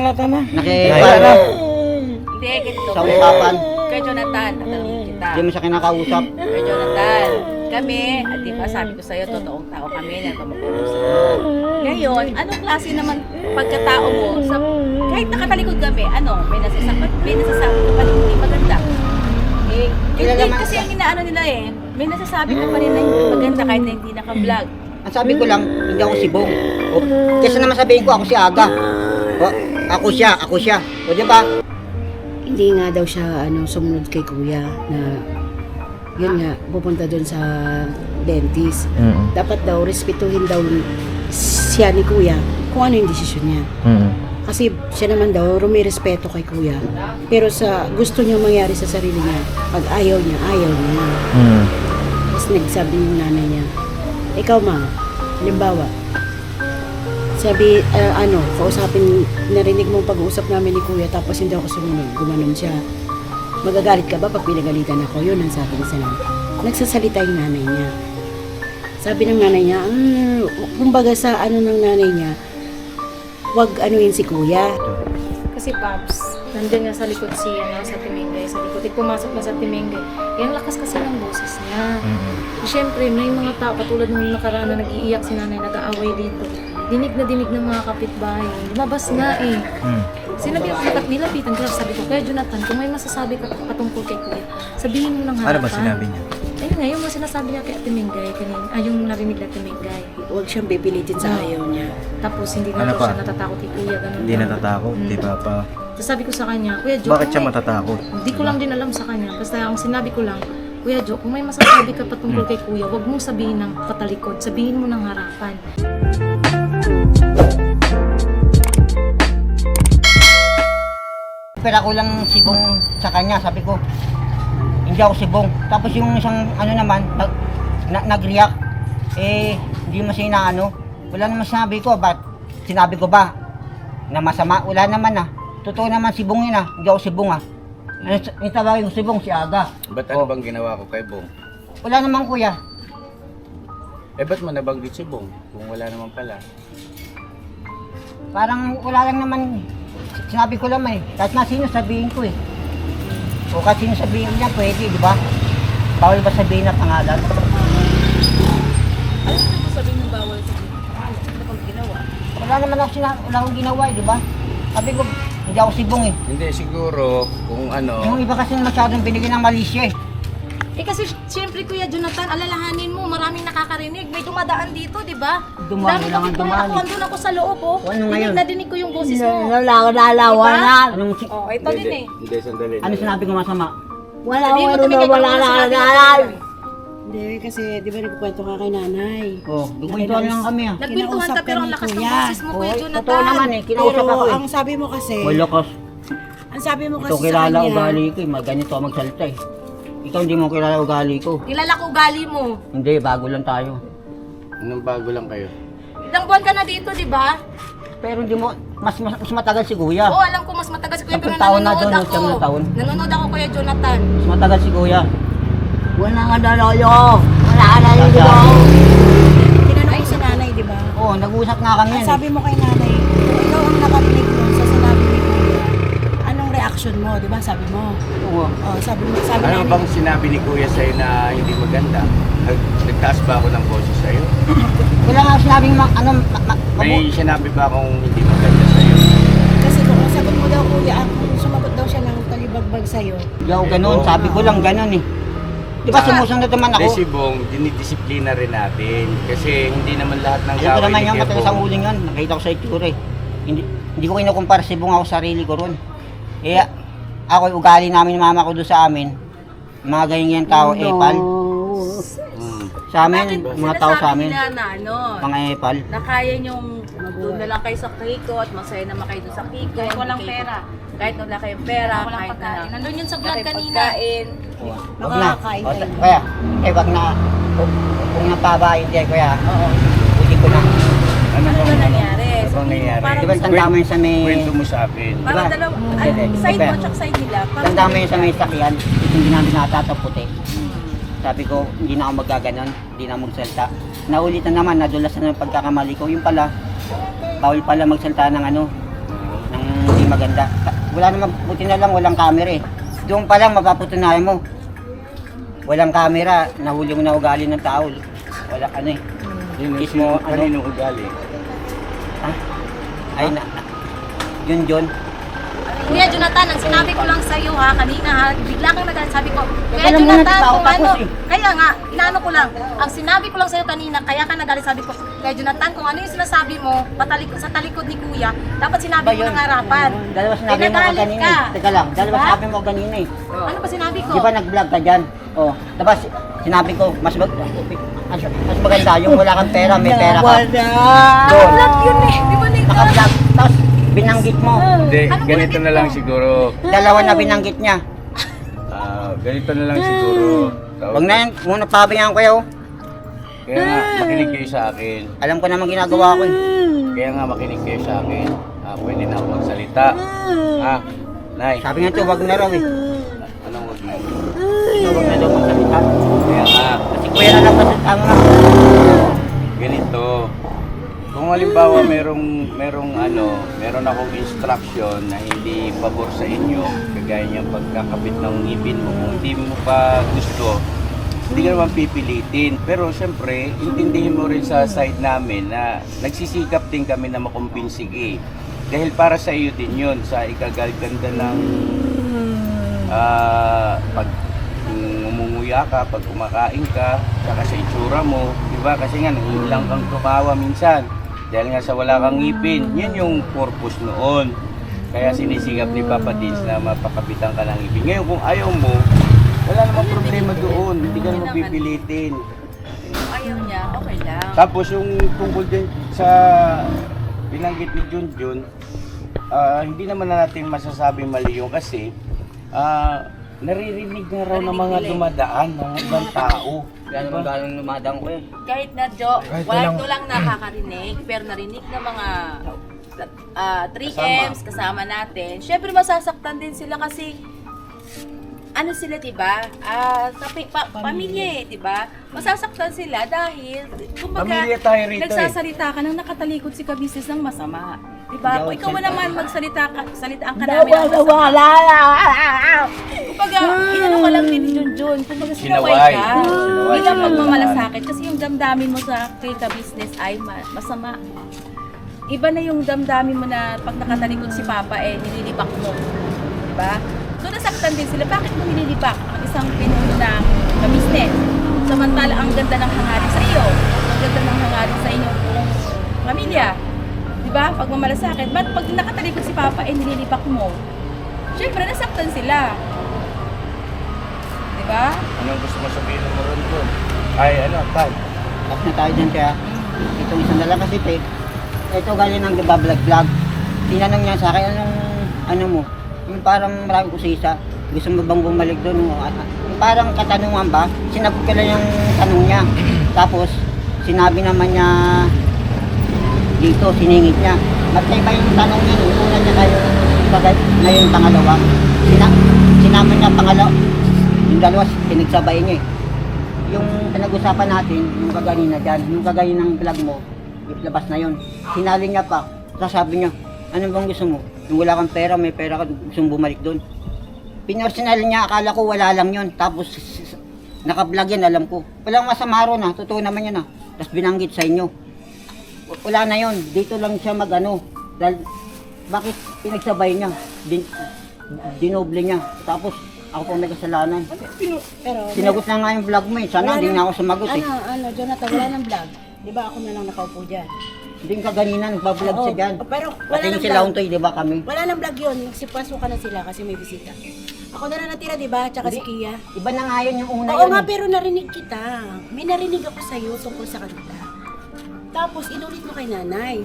Jonathan na. nakipal Hindi, ganito. sa usapan. Kay Jonathan, tatanungin kita. Hindi mo siya kinakausap. Kay Jonathan, kami, at di ba sabi ko sa'yo, totoong tao kami, nagpamagpapusap. Ngayon, anong klase naman pagkatao mo sa kahit nakatalikod kami, ano, may nasasabi, may nasasabi ka pa rin hindi maganda. Eh, hindi man- kasi ang inaano nila eh, may nasasabi ka pa rin na hindi maganda kahit na hindi naka-vlog. Ang sabi ko lang, hindi ako si Bong. O, kesa naman sabihin ko, ako si Aga. Ako siya, ako siya. O, di ba? Hindi nga daw siya ano sumunod kay kuya na yun nga pupunta doon sa dentist. Mm. Dapat daw respetuhin daw siya ni kuya kung ano yung desisyon niya. Mm. Kasi siya naman daw rumirespeto kay kuya. Pero sa gusto niya mangyari sa sarili niya, pag ayaw niya, ayaw niya. Mm. Tapos nagsabi yung nanay niya, ikaw ma, halimbawa, sabi, ah, ano, kausapin, narinig mong pag-uusap namin ni kuya tapos hindi ako sumunod, gumanon siya. Magagalit ka ba pag pinagalitan ako? Yun ang sabi niya sa nanay. Nagsasalita yung nanay niya. Sabi ng nanay niya, ah, kumbaga sa ano ng nanay niya, wag anuin si kuya. Kasi Paps, nandiyan nga sa likod si, ano, sa Timengay, sa likod. Eh, pumasok na sa Timengay. Yan lakas kasi ng boses niya. Mm. Siyempre, may mga tao, katulad nung nakaraan na nag-iiyak si nanay, nag-aaway dito. Dinig na dinig ng mga kapitbahay. Lumabas nga eh. Mm. Sinabi ko, nakat nilapitan ko, sabi ko, kaya Jonathan, kung may masasabi ka patungkol kay Kuya, sabihin mo ng harapan. Ano ba sinabi niya? Ayun nga, yung mga sinasabi niya kay Ate Mingay, kanina, ay yung narinig na Ate Mingay. Huwag siyang pipilitin sa ayaw niya. Tapos hindi na Ano daw pa? siya natatakot kay Kuya, ganun Hindi natatakot, Mm. di ba pa? Tapos sabi ko sa kanya, Kuya Jo, Bakit kung siya may- matatakot? Hindi ko lang din alam sa kanya. Basta ang sinabi ko lang, Kuya Jo, kung may masasabi ka patungkol kay Kuya, wag mong sabihin ng patalikod. Sabihin mo ng harapan. Pero ako lang si Bong sa kanya, sabi ko, hindi ako si Bong. Tapos yung isang ano naman, nag, na, nag-react, eh, hindi mo siya inaano. Wala naman sinabi ko, ba't sinabi ko ba na masama? Wala naman ah. Totoo naman si Bong yun ah, hindi ako si Bong ah. Ano, yung tawagin ko si Bong, si Aga. Ba't ano Oh. bang ginawa ko kay Bong? Wala naman kuya. Eh ba't mo nabanggit si Bong? Kung wala naman pala. Parang wala lang naman, sinabi ko lang eh, kahit na sino sabihin ko eh. O kahit sino sabihin niya, pwede, di ba? Bawal ba sabihin na pangalan? Ano mo sabihin ng bawal sa Ano pang ginawa? Wala naman ako sina, wala akong ginawa eh, di ba? Sabi ko, hindi ako sibong eh. Hindi, siguro kung ano, Yung iba kasi masyadong binigyan ng malisya eh. Eh kasi siyempre Kuya Jonathan, alalahanin mo, maraming nakakarinig. May dumadaan dito, di ba? Dumaan Dami lang ang dumaan Ako, andun ako sa loob, oh. Ano ngayon? Dinig na dinig ko yung boses mo. Nalalawa na. Anong, si- Oh, ito din eh. hindi, sandali. ano sinabi ko masama? Wala, wala, wala, wala, wala. sa'yo. Hindi, kasi di ba nagkukwento ka kay nanay? Oh, bigkwentuhan lang kami ah. Nagpintuhan ka pero ang lakas ng boses mo, Kuya Oh, Jonathan. totoo naman eh, kinausap ako eh. ang sabi mo kasi, lokos. ang sabi mo kasi Ito sa kilala kanya, ugali ko eh, maganito ako magsalita eh. Ikaw hindi mo kilala ugali ko. Kilala ko ugali mo. Hindi, bago lang tayo. Nung bago lang kayo. Ilang buwan ka na dito, di ba? Pero hindi mo, mas, mas, mas matagal si Kuya. Oo, alam ko mas matagal si Kuya pero Sampung taon na nanonood doon, ako. siyam na taon. Nanonood ako Kuya Jonathan. Mas matagal si Kuya. wala nga daloyo, wala ka na yung Tinanong ko si nanay, di ba? Oo, nag-usap nga kami Ang yan. sabi mo kay nanay, ikaw ang nakarinig doon sa sinabi ni Kuya, anong reaction mo, di ba? Sabi mo. Oo. Oh, sabi mo, sabi Ano nanay, bang sinabi ni Kuya sa'yo na hindi maganda? Nag- Nagtaas ba ako ng boses sa'yo? Wala nga sinabing ma, ano, ma, ma, May mabu- sinabi ba akong hindi maganda sa'yo? kasi kung ang sagot mo daw kuya, kung sumagot daw siya ng talibagbag sa'yo, Hindi ako ganun, Oo. sabi ko lang ganun eh. Di ba sumusunod naman ako? Hindi si Bong, dinidisiplina rin natin. Kasi hindi naman lahat ng Alam ko gawin naman ni yung Kuya matagal sa Bong. uling yun. Nakita ko sa itsura eh. Hindi, hindi ko kinukumpara si Bong ako sa sarili ko ron. Eh, ako yung ugali namin ni mama ko doon sa amin. Mga ganyan tao, epal. Hmm. Sa amin, mga tao sa amin. Nila na ano, Mga epal. na kaya niyong doon na lang kayo sa Kiko at masaya naman kayo doon sa Kiko. Kahit walang Hindi kayo- pera. Kahit wala kayong pera, Walang kahit pagkain. na Nandun yun sa vlog kanina. pagkain. Wag na. Makakakain O, tayo. Kaya, eh wag na. Kung, kung napabayin din, kuya, Oo. huli ko na. Ano Ano bang ba nangyari? Ano bang nangyari? parang Di ba tanda mo yun sa may... Kwento mo sa akin. Parang Diba? dalawa, Mm. ay, Hindi, side diba? mo at side nila. Parang Tanda mo yun sa may sakyan, hindi namin natataputi. Sabi ko, hindi na ako magaganon, hindi na ako magsalta. Naulit na naman, nadulas na ng pagkakamali ko. Yung pala, bawal pala magsalta ng ano, ng maganda. Ta- Wala naman, buti na lang walang camera eh. Doon pa lang mapapatunayan mo. Walang camera, nahuli mo na ugali ng tao. Wala ano eh. Yun, Mismo, ano? kaninong ugali? Ay na, yun John. Kuya Jonathan, ang sinabi ko lang sa iyo ha, kanina ha, bigla kang nagalit, sabi ko, Kuya Teka lang muna, Jonathan, kung tapos ano, eh. kaya nga, inaano ko lang, ang sinabi ko lang sa iyo kanina, kaya ka nagalit, sabi ko, Kuya Jonathan, kung ano yung sinasabi mo, patalikod, sa talikod ni Kuya, dapat sinabi Ba mo yun? ng harapan. Dalawa sinabi mo Pinagalit kanina ka. eh. Teka lang, dalawa Diba? sinabi mo kanina eh. Ano ba sinabi ko? Di ba nag-vlog ka dyan? Oh, tapos sinabi ko, mas mag, mas, mas maganda yung wala kang pera, may pera ka. Doon. Vlog yun eh, di? Naka-vlog, tapos binanggit mo. Hindi, ganito na lang mo? siguro. Dalawa na binanggit niya. Ah, ganito na lang siguro. Tawag- Huwag na yan, muna pabayaan ko yun. Kaya nga, makinig kayo sa akin. Alam ko naman ginagawa ko eh. Kaya nga, makinig kayo sa akin. Ah, pwede na ako magsalita. Ah, Nay, Sabi nga ito, wag na raw eh. anong wag na? Ito, wag na daw magsalita. Kaya nga, Kasi kuya na lang kasi tama. Kung halimbawa merong merong ano, meron akong instruction na hindi pabor sa inyo, kagaya niyang pagkakabit ng ngipin mo, kung hindi mo pa gusto, hindi ka naman pipilitin. Pero siyempre, intindihin mo rin sa side namin na nagsisikap din kami na makumpinsig eh. Dahil para sa iyo din yun, sa ikagaganda ng ah, pag umunguya ka, pag kumakain ka, saka sa itsura mo, di ba? Kasi nga, nangilang kang tumawa minsan. Dahil nga sa wala kang ngipin, yan yung purpose noon. Kaya sinisigap ni Papa Dins na mapakapitan ka ng ngipin. Ngayon, kung ayaw mo, wala namang problema doon. Hindi ka naman pipilitin. Kung ayaw niya, okay lang. Tapos yung tungkol din sa binanggit ni Junjun, ah, hindi naman na natin masasabi mali yun kasi ah, naririnig na raw ng mga nila eh. dumadaan ng ibang tao. Wala naman ganong lumadang ko eh. Kahit na Jo, wala ito lang nakakarinig, pero narinig ng mga ah, 3Ms kasama natin. Syempre masasaktan din sila kasi ano sila, 'di ba? Ah, kapi- pa- pamilya, eh, 'di ba? Masasaktan sila dahil kumbaga Pamilya tayo rito eh. nagsasalita ka nang nakatalikod si ka-business ng masama. 'Di ba? Hindi Kung ikaw naman magsalita ka, salitaan ka namin ng masama. Kumbaga, inano ka lang din ni Junjun. Kumbaga, sinaway Sinaway. ka. Sinaway, Hindi lang sinaway. pagmamalasakit. Kasi yung damdamin mo sa kay ka-business ay ma- masama. Iba na yung damdamin mo na pag nakatalikod si Papa, eh, nililibak mo. Diba? So, nasaktan din sila. Bakit mo nililibak ang isang pinuno na ka-business? Samantala, ang ganda ng hangarin sa iyo. Ang ganda ng hangarin sa inyong buong pamilya. Diba? Pag mamalasakit. Ba't pag nakatalikod si Papa, eh, nililibak mo? Siyempre, nasaktan sila. Diba? Anong gusto mo sabihin mo ron doon? Ay, ano, Tay? Tapos na tayo dyan kaya. Itong isang dala kasi te. Ito galing ng vlog-vlog. Tinanong niya sa akin, anong, ano mo? Yung parang marami kusisa. Gusto mo bang bumalik doon? Yung parang katanungan ba? Sinagot ko lang yung tanong niya. Tapos, sinabi naman niya dito, siningit niya. At iba yung tanong niya, yung una niya kayo, bagay, ngayon pangalawa. Sina, sinama niya pangalawa, yung dalawa, pinagsabay niya eh yung pinag-usapan natin, yung kaganina dyan, yung kagaya ng vlog mo, ilabas na yun. Sinali niya pa, sasabi niya, ano bang gusto mo? Yung wala kang pera, may pera ka, gusto mong bumalik doon. Pinorsinal niya, akala ko wala lang yun. Tapos, naka-vlog yan, alam ko. Walang masama ron ah, totoo naman yan ah. Tapos binanggit sa inyo. Wala na yun, dito lang siya mag-ano. Dahil, bakit pinagsabay niya? Din, dinoble niya. Tapos, ako pa may kasalanan. Pero, Sinagot na nga yung vlog mo eh. Sana hindi na- ako sumagot eh. ano, ano, Jonathan, wala nang vlog. Di ba ako na lang nakaupo dyan? Hindi ka ganina nagbablog Oo, siya dyan. Pero wala nang sila untoy, di ba kami? Wala nang vlog yun. Sipasok ka na sila kasi may bisita. Ako na lang natira, di ba? Tsaka si Kia. Iba na nga yun yung una Oo yun. nga, eh. pero narinig kita. May narinig ako sa'yo tungkol sa kanila. Tapos, inulit mo kay nanay.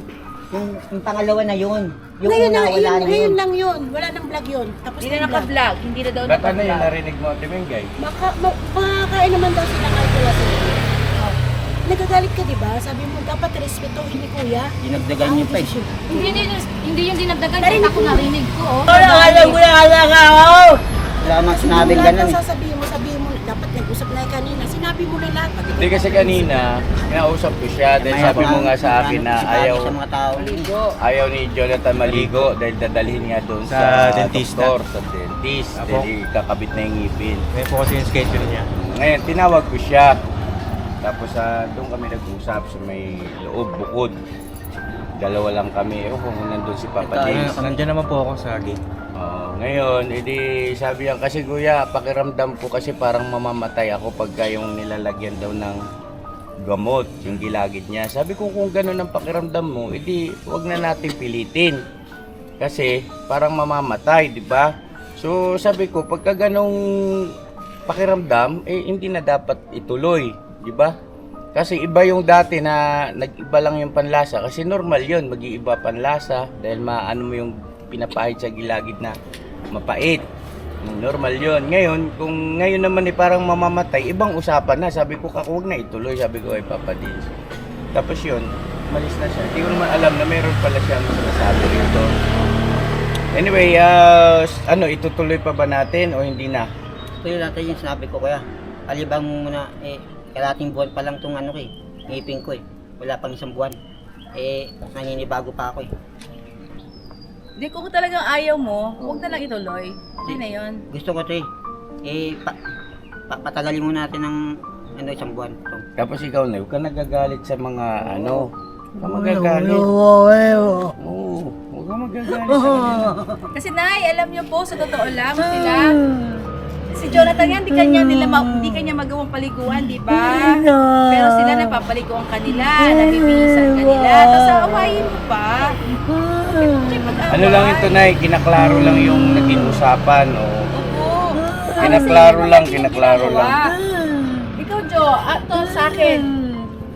Yung, yung pangalawa na yun. Yung ngayon, una, na, wala yun, na ngayon yun. lang yun. Wala nang vlog yun. Tapos Hindi na vlog. naka-vlog. Hindi na daw Ba't ano yung naka-vlog. narinig mo, Timengay? Maka, ma, makakain naman daw sila kahit wala sila. Oh. Nagagalit ka, di ba? Sabi mo, dapat respetuhin ni kuya. Dinagdagan niyo pa eh. Hindi, hindi, hindi yung dinagdagan, Narinig ako ko. narinig ko. Oh. Wala nang sinabing ganun ng eh. sasabihin mo, sabihin mo, dapat nag-usap na kanina. Sinabi mo na lahat. Pati Hindi kasi kanina, kinausap ko siya dahil sabi mo nga sa akin na ayaw sa mga tao. Maligo. ayaw ni Jonathan maligo dahil dadalhin nga doon sa, Sa dentista. doktor, sa dentist, Apo. dahil kakabit na yung ngipin. Ngayon po kasi yung schedule niya. Ngayon, tinawag ko siya. Tapos ah, doon kami nag-usap sa may loob, bukod. Dalawa lang kami. Ewan ko kung nandun si Papa Ano, James. nandiyan naman po ako sa gate. Oo, ngayon, edi sabi niya, kasi kuya, pakiramdam ko kasi parang mamamatay ako pagka yung nilalagyan daw ng gamot, yung gilagid niya. Sabi ko kung gano'n ang pakiramdam mo, edi wag na natin pilitin. Kasi parang mamamatay, di ba? So sabi ko, pagka ganong pakiramdam, eh hindi na dapat ituloy, di ba? Kasi iba yung dati na nag-iba lang yung panlasa. Kasi normal yun, mag-iiba panlasa. Dahil maano mo yung pinapahid sa gilagid na mapait. Normal yun. Ngayon, kung ngayon naman eh parang mamamatay, ibang usapan na. Sabi ko, kakuwag na ituloy. Sabi ko, ay Papa Dins. Tapos yun, malis na siya. Hindi ko naman alam na meron pala siyang sinasabi rito. Anyway, ah, ano, itutuloy pa ba natin o hindi na? Kuya natin yung sinabi ko kuya. Alibang muna eh kalating buwan pa lang tong ano ko eh. Ngipin ko eh. Wala pang isang buwan. Eh naninibago pa ako eh. Hindi, kung talagang ayaw mo, huwag na lang ituloy. Hindi na yun. Gusto ko to eh. Eh pa, pa, patagalin mo natin ng ano isang buwan. To. Tapos ikaw na, huwag ka nagagalit sa mga ano. Huwag ka magagalit. Oo, huwag ka magagalit sa kanila. Kasi nay, alam niyo po, sa totoo lang, sila, si Jonathan yan, di kanya, nila ma- di kanya magawang paliguan, di ba? Pero sila napapaliguan kanila, nabibinisan kanila, tapos aawayin mo pa. Ano lang ito na, kinaklaro lang yung naging usapan. O, Opo. Kinaklaro lang, kinaklaro lang. Ikaw, Jo, ato sa akin,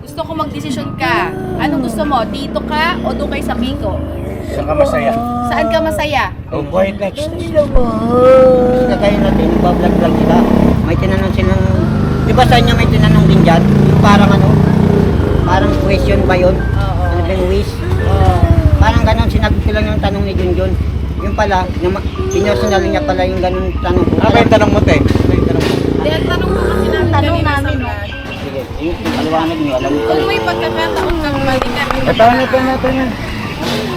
gusto ko magdesisyon ka. Anong gusto mo? Dito ka o doon kay sa Pico? Saan ka masaya? Saan ka masaya? Oh, quiet next. Kasi kagaya natin, iba-vlog-vlog sila. May tinanong silang, di ba sa inyo may tinanong din dyan? Yung parang ano, parang question ba yun? Oo. Ano ba yung wish? Parang ganon, sinagot ko lang yung tanong ni Junjun. Yung pala, pinersonal niya pala yung ganon tanong ko. Ano ba yung tanong mo, te? Ano yung tanong mo? Hindi, ang tanong mo kasi namin Tanong namin, no? Sige, yung paliwanag niyo, alam mo Kung may pagkakataon kang balikan, Ito na, ito na, ito na.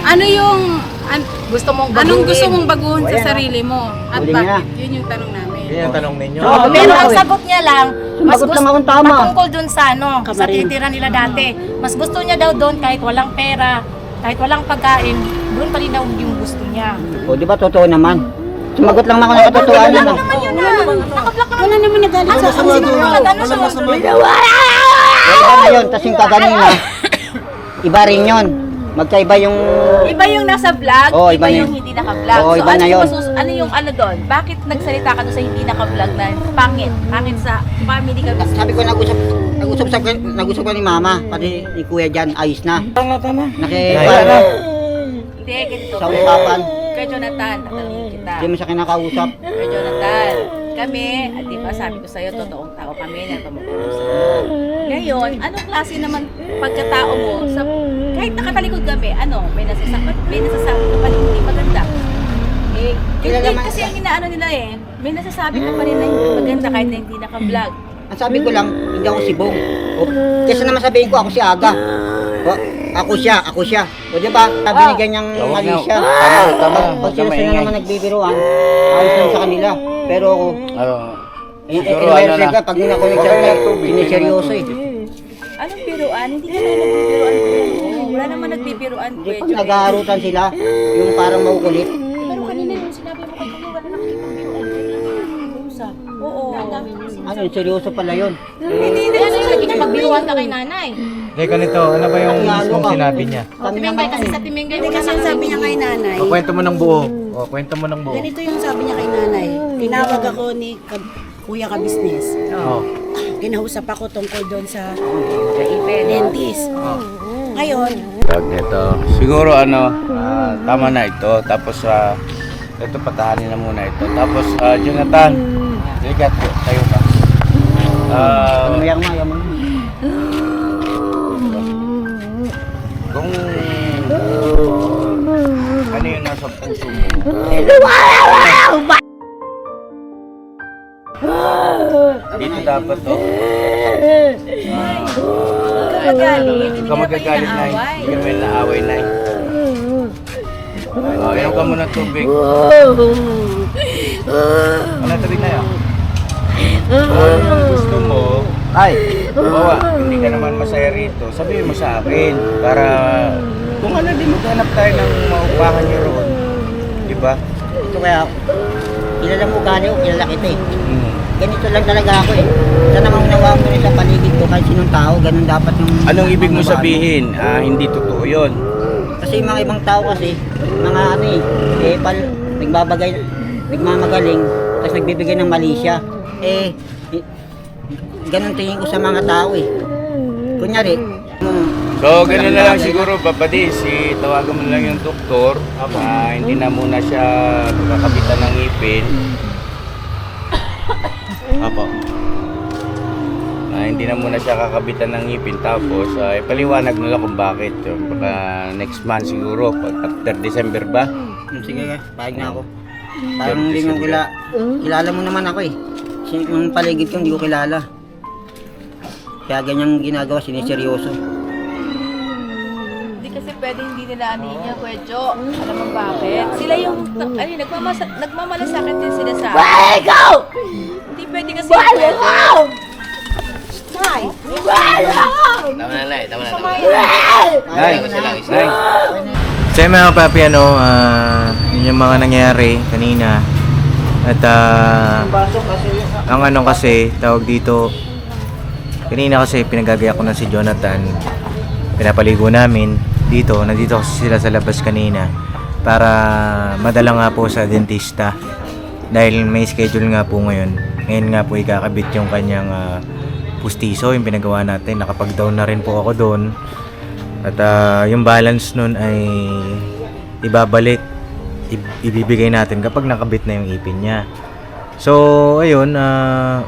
Ano yung, an- Gusto mong anong gusto mong baguhin sa sarili mo? At Huli bakit? Yun yung tanong namin. Yan yung tanong ninyo. Oo, Pero ang eh. sagot niya lang, mas Sumagot gusto lang akong tama. patungkol dun sa ano, sa Kamarin. tinitira nila dati. Mas gusto niya daw doon kahit walang pera, kahit walang pagkain, doon pa rin daw yung gusto niya. O, di ba totoo naman? Sumagot lang ako ng katotohanan. ah. Wala naman nagalit sa akin. Walang masama. Wala na yun, tas yung kaganina, iba rin yun. Magkaiba yung... Iba yung nasa vlog, Oo, iba, iba na yung yun. hindi naka-vlog. Oo, so, iba ano, na yung yun. masus- ano yung ano doon? Bakit nagsalita ka doon sa hindi naka-vlog na pangit? Pangit sa family ka gusto? Sabi ko, nag-usap, nag-usap, sa, nag-usap ko ni mama, pati ni kuya dyan, ayos na. Tama, tama. Naki, na. Hindi, ganito. Sa usapan. Kay Jonathan, tatanungin kita. hindi mo siya kinakausap. Kay Jonathan, kami, at di ba sabi ko sa'yo, totoong tao kami na tumutulong Ngayon, anong klase naman pagkatao mo sa kahit nakatalikod kami, ano, may nasasabi, may nasasabi ka pa rin hindi maganda. Eh, Hindi man, kasi ang inaano nila eh, may nasasabi ka pa rin na hindi maganda kahit na hindi naka-vlog. Ang sabi ko lang, hindi ako si Bong. O, kesa naman sabihin ko, ako si Aga. O, ako siya, ako siya. O, di ba? Sabi ni ganyang Tawag mali na. siya. Tama, tama. Pag sila sila naman nagbibiruan, ayos lang sa kanila. Pero ako, Ano, eh, eh, siguro eh, ano na. ka, pag nakunik siya, siniseryoso eh. Anong biruan? Hindi ka naman nagbibiruan. Wala naman nagbibiruan. Hindi, pag nag-aarutan sila, yung parang makukulit. Ano, seryoso pala yun. Hindi, hindi. Ano yung naging magbiruan ka kay nanay? Hindi, ganito. Ano ba yung mismong sinabi niya? Kami Timengay naman kasi sa. Timengay, Hindi kasi ang sabi niya kay nanay. O, kwento mo ng buo. O, kwento mo ng buo. Ganito yung sabi niya kay nanay. Tinawag ako ni Kuya ka business. O. Kinausap ako tungkol doon sa dentist. Ngayon, Tawag nito. Siguro ano, ah, tama na ito. Tapos ah, ito patahanin na muna ito. Tapos ah, Jonathan, ligat tayo ka. Ah, Umayak mo, ayaw mo. kung ano yung nasa puso mo. Dito dapat to. Magagalit. Huwag ka magagalit, Nay. Hindi ka naman naaway, Nay. Oh, inom ka muna tubig. Ano tubig na yun? Kung gusto mo, ay, bawa, hindi ka naman masaya rito, sabihin mo sa akin para kung ano din maghanap tayo ng maupahan niyo roon. Di ba? Ito kaya, kilala mo gani ko, kilala kita eh. Hmm. Ganito lang talaga ako eh. Sa namang nawa rin sa paligid ko, kahit sinong tao, ganun dapat yung... Anong ibig mo sabihin? Ah, hindi totoo yun. Kasi mga ibang tao kasi, mga ano eh, eh pal, nagbabagay, nagmamagaling, tapos nagbibigay ng mali siya. Eh, ganun tingin ko sa mga tao eh. Kunyari, So, ganun na lang siguro, Papadi, si tawagan mo lang yung doktor. Ah, hindi na muna siya kakapitan ng ngipin. Apo. Ah, hindi na muna siya kakabitan ng ngipin tapos ah, ipaliwanag nila kung bakit. So, Baka next month siguro, pag after December ba? Hmm, Sige ka, pahig na ako. Parang hindi mo kila, kilala mo naman ako eh. Sin- Yung paligid ko hindi ko kilala. Kaya ganyang ginagawa, siniseryoso. Hindi kasi pwede hindi nila anin niya, Kuya Jo. Alam mo bakit? Sila yung, ano, yun, nagmamasa, nagmamalasakit din sila sa akin. Hindi pwede kasi pwede. Nay, Nay. So yun, mga papi, ano, ah, yun yung mga nangyari kanina. At ah, ang ano kasi, tawag dito, kanina kasi pinagagaya ko na si Jonathan. Pinapaligo namin dito, nandito kasi sila sa labas kanina para madala nga po sa dentista. Dahil may schedule nga po ngayon. Ngayon nga po ikakabit yung kanyang ah, pustiso, yung pinagawa natin. Nakapag-down na rin po ako doon. At ah, yung balance nun ay ibabalik, ibibigay natin kapag nakabit na yung ipin niya. So, ayun, ah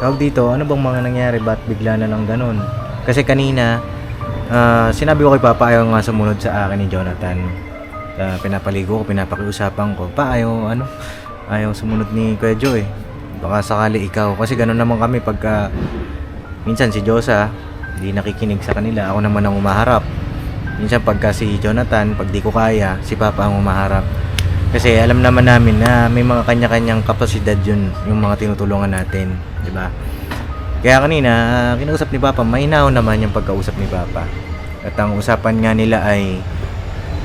tawag dito, ano bang mga nangyari? Ba't bigla na lang ganun? Kasi kanina, ah, sinabi ko kay Papa ayaw nga sumunod sa akin ni Jonathan. Ah, pinapaligo ko, pinapakiusapan ko. Pa, ayaw, ano, ayaw sumunod ni Kuya Joe eh. Baka sakali ikaw. Kasi ganun naman kami pagka, minsan si Josa, hindi nakikinig sa kanila. Ako naman ang umaharap. Minsan pagka si Jonathan, pag di ko kaya, si Papa ang umaharap. Kasi alam naman namin na may mga kanya-kanyang kapasidad yun, yung mga tinutulungan natin, di ba? Kaya kanina, kinausap ni Papa, mahinaw naman yung pagkausap ni Papa. At ang usapan nga nila ay,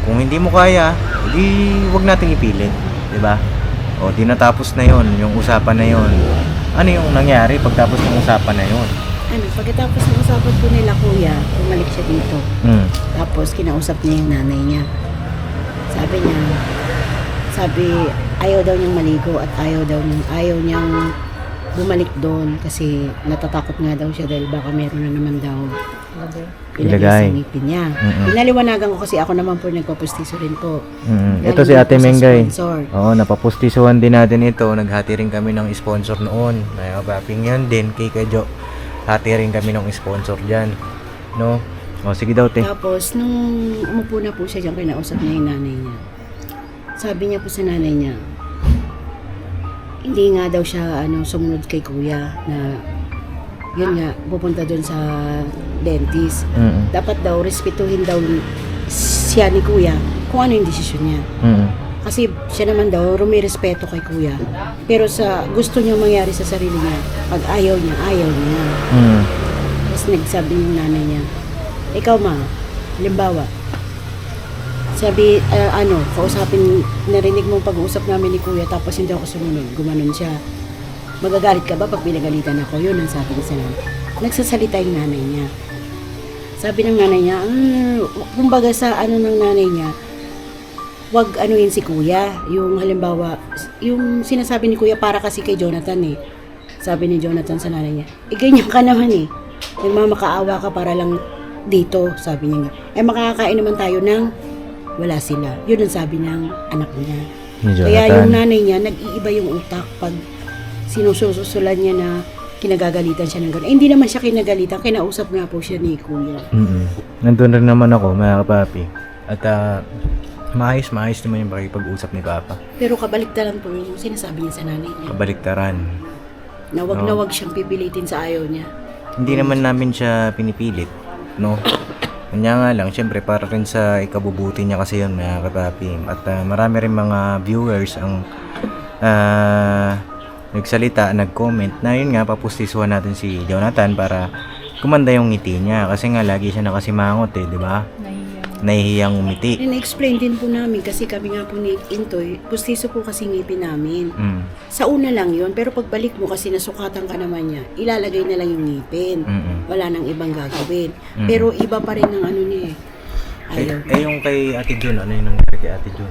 kung hindi mo kaya, di wag nating ipilit, di ba? O, di natapos na yon yung usapan na yon Ano yung nangyari pagtapos ng usapan na yon Ano, pagkatapos ng usapan po nila kuya, bumalik siya dito. Hmm. Tapos kinausap niya yung nanay niya. Sabi niya, sabi ayaw daw niyang maligo at ayaw daw niyang, ayaw niyang bumalik doon kasi natatakot nga daw siya dahil baka meron na naman daw Ilagay. ilagay sa ngipin niya. Mm-mm. Pinaliwanagan ko kasi ako naman po nagpapustiso rin po. Mm, Lalo ito si Ate Mengay. sponsor. Oo, napapustisuhan din natin ito. Naghati rin kami ng sponsor noon. May babing yun din kay Kajo. Hati rin kami ng sponsor dyan. No? O, sige daw, te. Tapos, nung umupo na po siya dyan, kinausap niya yung nanay niya. Sabi niya po sa nanay niya, hindi nga daw siya ano, sumunod kay kuya na yun nga, pupunta doon sa dentist. Mm, Dapat daw, respetuhin daw siya ni kuya kung ano yung desisyon niya. mm, Kasi siya naman daw, rumirespeto kay kuya. Pero sa gusto niya mangyari sa sarili niya, pag ayaw niya, ayaw niya. mm. Tapos nagsabi yung nanay niya, ikaw ma, halimbawa, sabi, ah, ano, kausapin, narinig mong pag-uusap namin ni kuya tapos hindi ako sumunod, gumanon siya. Magagalit ka ba pag pinagalitan ako? Yun ang sabi niya sa nanay. Nagsasalita yung nanay niya. Sabi ng nanay niya, ah, kumbaga sa ano ng nanay niya, wag anuhin si kuya. Yung halimbawa, yung sinasabi ni kuya para kasi kay Jonathan eh. Sabi ni Jonathan sa nanay niya, eh ganyan ka naman eh. Nagmamakaawa ka para lang dito, sabi niya. Eh makakakain naman tayo ng wala sila. Yun ang sabi ng anak niya. Ni Kaya yung nanay niya, nag-iiba yung utak pag sinususulan niya na kinagagalitan siya ng gano'n. Eh, hindi naman siya kinagalitan, kinausap nga po siya ni kuya. Mm Nandun rin naman ako, mga kapapi. At ah, maayos, maayos naman yung pakipag-usap ni Papa. Pero kabaliktaran po yung sinasabi niya sa nanay niya. Kabaliktaran. Na wag Oo. na wag siyang pipilitin sa ayaw niya. Hindi naman namin siya pinipilit, no? Kanya nga lang, syempre para rin sa ikabubuti niya kasi yun mga kapapi. At ah, marami rin mga viewers ang ah, nagsalita, nag-comment na yun nga, papustisuhan natin si Jonathan para kumanda yung ngiti niya. Kasi nga lagi siya nakasimangot eh, di ba? Nahihiyang umiti. And explain din po namin kasi kami nga po ni Intoy, pustiso po kasi ngipin namin. Mm. Sa una lang yun, pero pagbalik mo kasi nasukatan ka naman niya, ilalagay na lang yung ngipin. Mm-mm. Wala nang ibang gagawin. Mm. Pero iba pa rin ng ano niya eh. Eh, Ayaw. eh, yung kay Ate Jun, ano yung nangyari kay Ate Jun?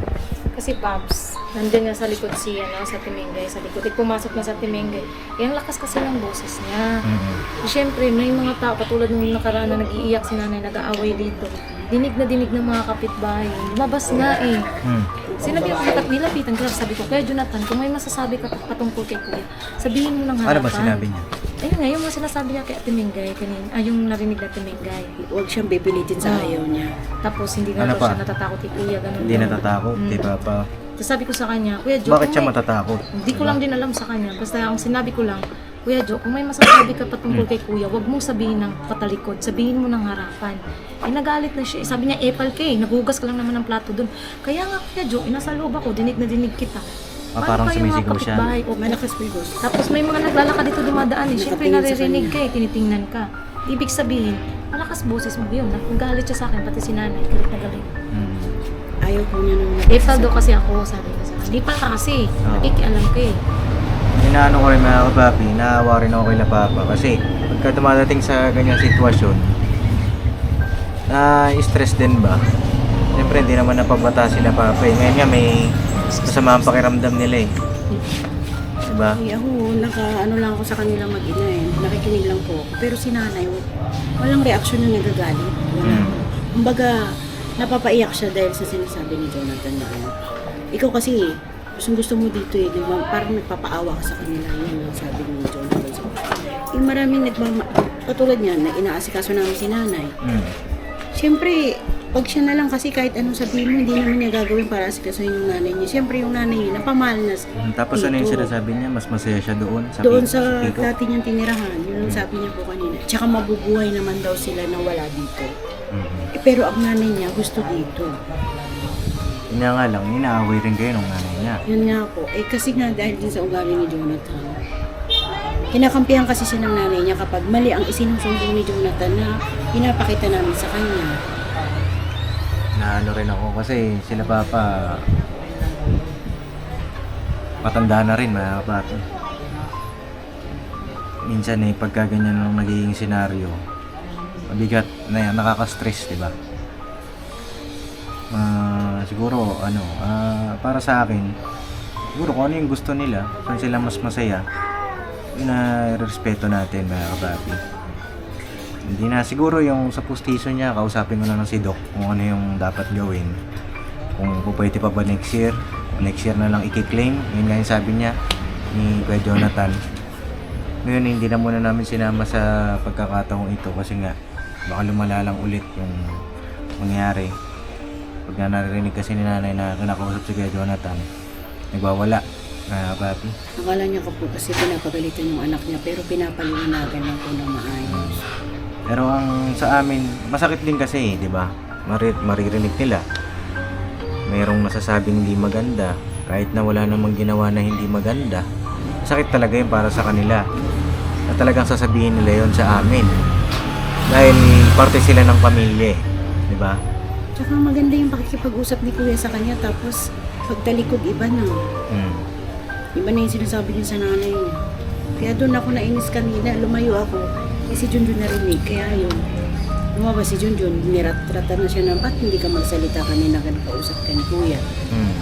Kasi Babs, nandun nga sa likod si ano, sa Timengay, sa likod. Eh, pumasok na sa Timengay. Eh, ang lakas kasi ng boses niya. Mm-mm. Eh, Siyempre, may mga tao, katulad nung nakaraan na nag-iiyak si nanay, nag-aaway dito. Dinig na dinig ng mga kapitbahay. Lumabas nga eh. Mm. Sinabi ko, kat nilapitan ko, sabi ko, kaya Jonathan, kung may masasabi ka patungkol kay Kuya, sabihin mo ng harapan. Ano ba sinabi niya? Ayun nga, yung mga sinasabi niya kay Ate Mingay, kanina, ah, yung narinig na Ate Mingay. Huwag siyang pipilitin sa Oo. ayaw niya. Tapos hindi nga Ano daw pa? siya natatakot kay Kuya, ganun Hindi natatakot, Mm. di ba pa? Tapos sabi ko sa kanya, Kuya Jo, Bakit kung siya may- matatakot? Hindi ko lang din alam sa kanya. Basta ang sinabi ko lang, Kuya Jo, kung may masasabi ka Hmm. patungkol kay Kuya, wag mong sabihin ng patalikod. Sabihin mo ng harapan. Eh, nagalit na siya. Eh, Sabi niya, epal ka eh. Nagugas ka lang naman ng plato dun. Kaya nga, Kuya Jo, inasa loob ako. Dinig na dinig kita. Ah, Paano parang sumisigaw siya. po yung boses. Tapos may mga naglalakad dito dumadaan eh. Siyempre naririnig ka eh, tinitingnan ka. Ibig sabihin, malakas boses mo yun. Nagalit siya sa akin, pati si nanay. Galit na galit. Mm. Ayaw po niya nung Epal daw kasi ako, sabi ko sa. Di pa ka kasi. Nakikialam ka eh. Inaano ko rin mga kapapi, naawa rin ako kay Papa kasi pagka dumadating sa ganyang sitwasyon, na stress din ba? Siyempre hindi naman napabata sila Papa eh. Ngayon nga may masama ang pakiramdam nila eh. Diba? Ay, ako, naka, ano lang ako sa kanila mag-ina eh. Nakikinig lang po ako. Pero si nanay, wa- walang reaksyon na nagagalit. Wala. Mm. Kumbaga, napapaiyak siya dahil sa sinasabi ni Jonathan na ano. Ikaw kasi, gustong gusto mo dito eh. Di ba? Parang nagpapaawa ka sa kanila. Yun ang sabi ni Jonathan. So, eh, maraming nagmama... Katulad niyan, na inaasikaso namin si nanay. Mm. Siyempre, pag siya na lang kasi kahit anong sabihin mo, hindi naman niya gagawin para asikasuhin yung nanay niya. Siyempre, yung nanay niya, napamahal na Tapos ano yung sinasabi niya? Mas masaya siya doon sa doon sa Pico? dati niyang tinirahan. Yun ang sabi niya po kanina. Tsaka mabubuhay naman daw sila na wala dito. Mhm. Eh, pero ang nanay niya gusto dito. Yun nga lang, inaaway rin kayo ng nanay niya. Yun nga po. Eh kasi nga dahil din sa ugali ni Jonathan. Kinakampihan kasi siya ng nanay niya kapag mali ang isinusumbong ni Jonathan na pinapakita namin sa kanya. na ano rin ako kasi sila papa matanda na rin mga kapatid. Minsan eh pagka ganyan ang nagiging senaryo mabigat na yan, nakaka-stress, di ba? Ah, siguro ano, ah, para sa akin siguro kung ano yung gusto nila, kung sila mas masaya, na respeto natin mga kapatid. Hindi na siguro yung sa pustiso niya, kausapin ko na lang si Doc kung ano yung dapat gawin. Kung pwede pa ba next year, next year na lang i-claim. Yun nga yung sabi niya ni Kuya Jonathan. Ngayon hindi na muna namin sinama sa pagkakataong ito kasi nga baka lumala lang ulit yung mangyari. Pag na naririnig kasi ni nanay na kinakausap si Kuya Jonathan, nagwawala. Ah, papi. Akala niya ka po kasi pinapagalitan yung anak niya pero pinapaliwanagan lang po ng maayos. Pero ang sa amin, masakit din kasi, 'di ba? Mari maririnig nila. Mayroong nasasabing hindi maganda, kahit na wala namang ginawa na hindi maganda. Sakit talaga 'yun para sa kanila. Na talagang sasabihin nila 'yon sa amin. Dahil parte sila ng pamilya, eh, 'di ba? Tsaka maganda yung pakikipag-usap ni Kuya sa kanya tapos pagtalikod iba na. Mm. Iba na yung sinasabi niya sa nanay niya. Kaya doon ako nainis kanina, lumayo ako. Eh si Junjun narinig, kaya yun. Lumabas si Junjun, nirat-ratan na siya na, ba't hindi ka magsalita kanina ka nakausap ka ni Kuya? Mm.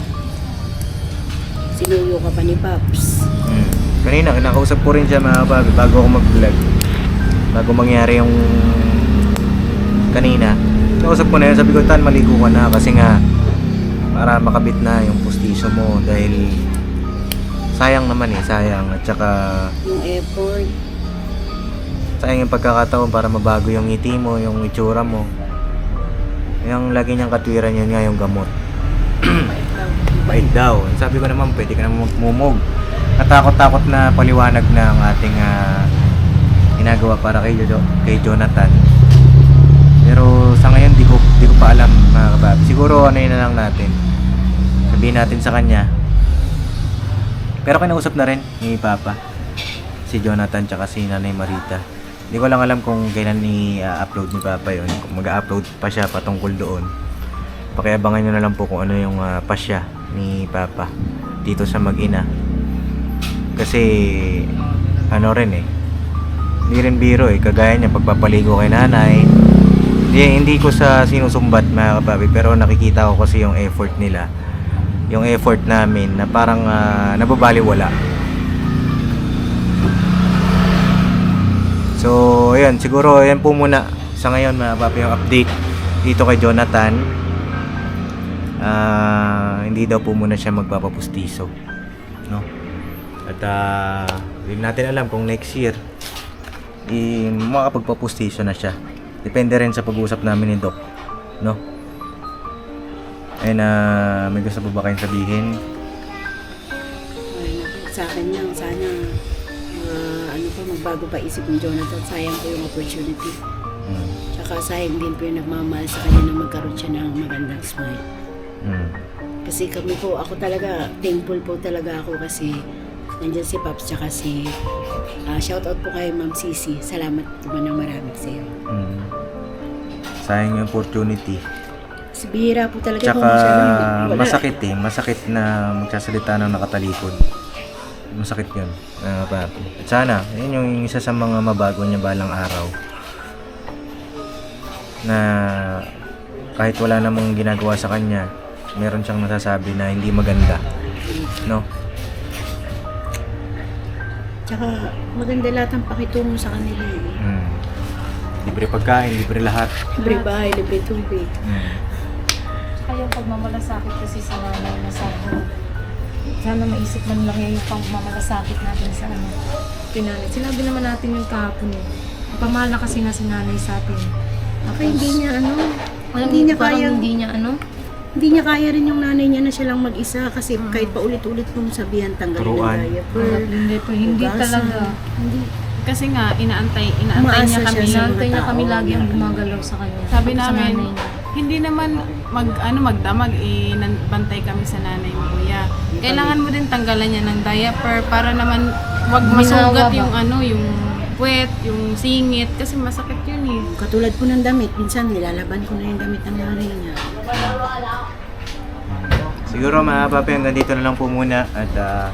Sinuyo ka pa ni Paps. Mm. Kanina, kinakausap ko rin siya mga bago, bago ako mag-vlog. Bago mangyari yung kanina. Kausap ko na yun, sabi ko, Tan, maligo ka na kasi nga para makabit na yung pustiso mo dahil sayang naman eh, sayang. At saka Yung effort. sayang yung pagkakataon para mabago yung ngiti mo, yung itsura mo. Yung lagi niyang katwiran yun nga yung gamot. Bait daw. Sabi ko naman, pwede ka naman magmumog. katakot-takot na paliwanag ng ating ah, ginagawa para kay, Jo- kay Jonathan. Pero sa ngayon di ko di ko pa alam mga kababi. Siguro ano yun na lang natin. Sabihin natin sa kanya. Pero kinausap na rin ni Papa si Jonathan tsaka si Nanay Marita. Hindi ko lang alam kung kailan i-upload ni Papa yon Kung mag-upload pa siya patungkol doon. Pakiabangan nyo na lang po kung ano yung ah, pasya ni Papa dito sa mag-ina. Kasi ano rin eh. Hindi rin biro eh. Kagaya niya pagpapaligo kay nanay. Hindi, hindi ko sa sinusumbat mga kapabi pero nakikita ko kasi yung effort nila. Yung effort namin na parang uh, nababaliwala. So, ayan, siguro ayan po muna sa ngayon mga papi yung update dito kay Jonathan. Ah, hindi daw po muna siya magpapapustiso. No? At ah, hindi natin alam kung next year i makakapagpapustiso na siya. Depende rin sa pag-uusap namin ni Doc. No? Ayun na may gusto po ba kayong sabihin? Ay, naku, sa akin lang, sana ah, ano pa, magbago pa isip ni Jonathan. Sayang po yung opportunity. Hmm. Tsaka sayang din po yung nagmamahal sa kanya na magkaroon siya ng magandang smile. Hmm. Kasi kami po, ako talaga, thankful po talaga ako kasi nandyan si Paps tsaka si ah, shoutout po kay Ma'am Sisi. Salamat po ng marami sa iyo. Hmm. Sayang yung opportunity. Si Bihira po talaga Tsaka kung masakit eh. Masakit na magsasalita ng nakatalikod. Masakit yun. Uh, papi. At sana, yun yung isa sa mga mabago niya balang araw. Na kahit wala namang ginagawa sa kanya, meron siyang nasasabi na hindi maganda. No? Tsaka maganda lahat ang pakitungo sa kanila eh. Hmm. Libre pagkain, libre lahat. Libre bahay, libre tubig. Hmm. Kaya pagmamalasakit kasi sa nanay na sana, sana maisip man lang yung pagmamalasakit natin sa ano, pinanay. Sinabi naman natin yung kahapon eh. Pamahal na kasi na si nanay sa atin. Kaya hindi niya ano, Alam hindi niya parang kaya, hindi niya ano, hindi niya kaya rin yung nanay niya na siya lang mag-isa kasi kahit pa ulit-ulit mong sabihan tanggalin Turuan. ng diaper. hindi po, hindi hugasan. talaga. Hindi. Kasi nga, inaantay, inaantay niya Umaasa kami. siya sa Inaantay niya kami lagi ang gumagalaw sa kanya. Sabi Sa namin, niya. hindi naman mag, ano, magdamag, eh, nan- bantay kami sa nanay mo, kuya. Kailangan mo din tanggalan niya ng diaper para naman wag masugat yung ano, yung puwet, yung singit, kasi masakit yun eh. Katulad po ng damit, minsan nilalaban ko na yung damit ng nanay niya. Siguro mga papi, hanggang dito na lang po muna. At ah,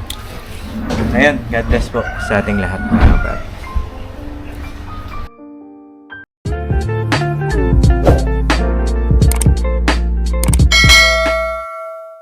ayun, God bless po sa ating lahat mga papi.